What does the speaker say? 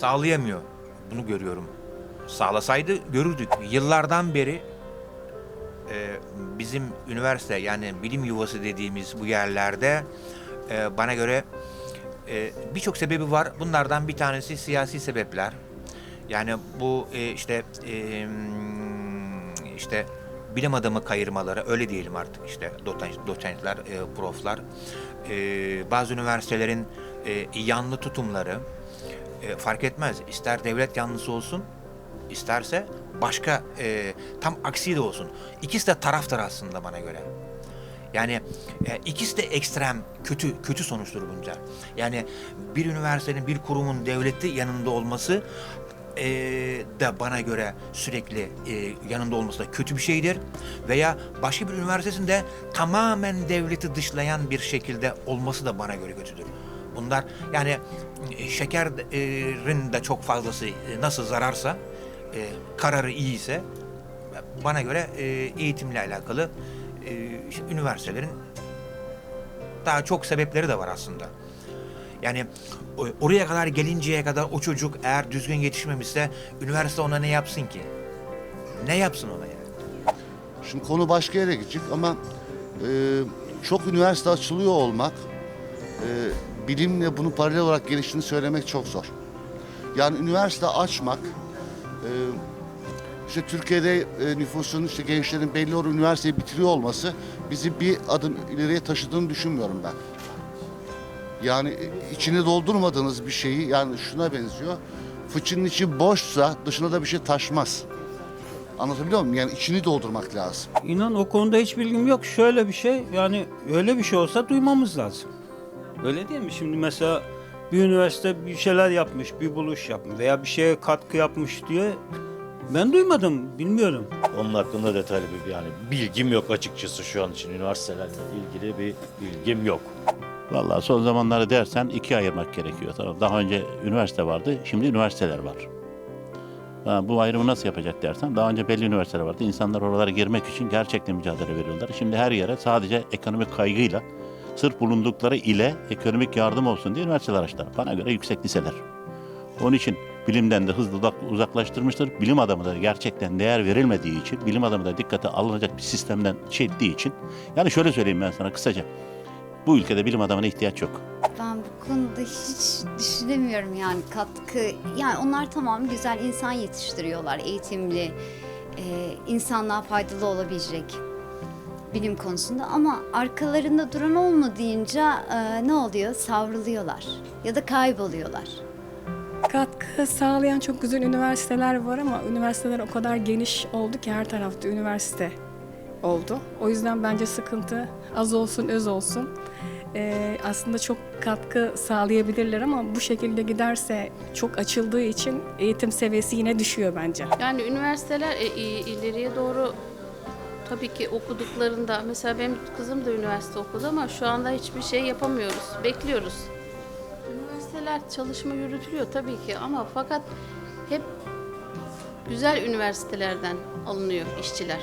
sağlayamıyor. Bunu görüyorum. Sağlasaydı görürdük. Yıllardan beri e, bizim üniversite yani bilim yuvası dediğimiz bu yerlerde e, bana göre e, birçok sebebi var. Bunlardan bir tanesi siyasi sebepler. Yani bu e, işte e, işte bilim adamı kayırmaları öyle diyelim artık işte doten- doçentler, e, proflar. E, bazı üniversitelerin e, yanlı tutumları e, fark etmez. İster devlet yanlısı olsun, isterse başka e, tam aksi de olsun. İkisi de taraftır aslında bana göre. Yani e, ikisi de ekstrem kötü kötü sonuçtur bunca. Yani bir üniversitenin bir kurumun devleti yanında olması e, da bana göre sürekli e, yanında olması da kötü bir şeydir. Veya başka bir üniversitesinde tamamen devleti dışlayan bir şekilde olması da bana göre kötüdür. Bunlar yani e, şekerin de çok fazlası e, nasıl zararsa e, kararı iyiyse bana göre eğitimle alakalı işte üniversitelerin daha çok sebepleri de var aslında. Yani oraya kadar gelinceye kadar o çocuk eğer düzgün yetişmemişse üniversite ona ne yapsın ki? Ne yapsın ona yani? Şimdi konu başka yere gidecek ama e, çok üniversite açılıyor olmak, e, bilimle bunu paralel olarak geliştiğini söylemek çok zor. Yani üniversite açmak, e, işte Türkiye'de e, nüfusun, işte gençlerin belli oranda üniversiteyi bitiriyor olması bizi bir adım ileriye taşıdığını düşünmüyorum ben. Yani içini doldurmadığınız bir şeyi, yani şuna benziyor, fıçının içi boşsa dışına da bir şey taşmaz. Anlatabiliyor muyum? Yani içini doldurmak lazım. İnan o konuda hiç bilgim yok. Şöyle bir şey yani öyle bir şey olsa duymamız lazım. Öyle değil mi? Şimdi mesela bir üniversite bir şeyler yapmış, bir buluş yapmış veya bir şeye katkı yapmış diye ben duymadım, bilmiyorum. Onun hakkında detaylı bir yani bilgim yok açıkçası şu an için üniversitelerle ilgili bir bilgim yok. Vallahi son zamanları dersen ikiye ayırmak gerekiyor. Tamam. Daha önce üniversite vardı, şimdi üniversiteler var. Ha, bu ayrımı nasıl yapacak dersen, daha önce belli üniversiteler vardı. İnsanlar oralara girmek için gerçekten mücadele veriyorlar. Şimdi her yere sadece ekonomik kaygıyla, sırf bulundukları ile ekonomik yardım olsun diye üniversiteler açtılar. Bana göre yüksek liseler. Onun için bilimden de hızlı uzak- uzaklaştırmıştır. Bilim adamı da gerçekten değer verilmediği için, bilim adamı da dikkate alınacak bir sistemden şey ettiği için. Yani şöyle söyleyeyim ben sana kısaca. Bu ülkede bilim adamına ihtiyaç yok. Ben bu konuda hiç düşünemiyorum yani katkı. Yani onlar tamam güzel insan yetiştiriyorlar, eğitimli, e, insanlığa faydalı olabilecek bilim konusunda ama arkalarında duran olmadığınca e, ne oluyor? Savruluyorlar ya da kayboluyorlar. Katkı sağlayan çok güzel üniversiteler var ama üniversiteler o kadar geniş oldu ki her tarafta üniversite oldu. O yüzden bence sıkıntı az olsun öz olsun. Ee, aslında çok katkı sağlayabilirler ama bu şekilde giderse çok açıldığı için eğitim seviyesi yine düşüyor bence. Yani üniversiteler e, i- ileriye doğru tabii ki okuduklarında mesela benim kızım da üniversite okudu ama şu anda hiçbir şey yapamıyoruz. Bekliyoruz. Üniversiteler çalışma yürütülüyor tabii ki ama fakat hep güzel üniversitelerden alınıyor işçiler.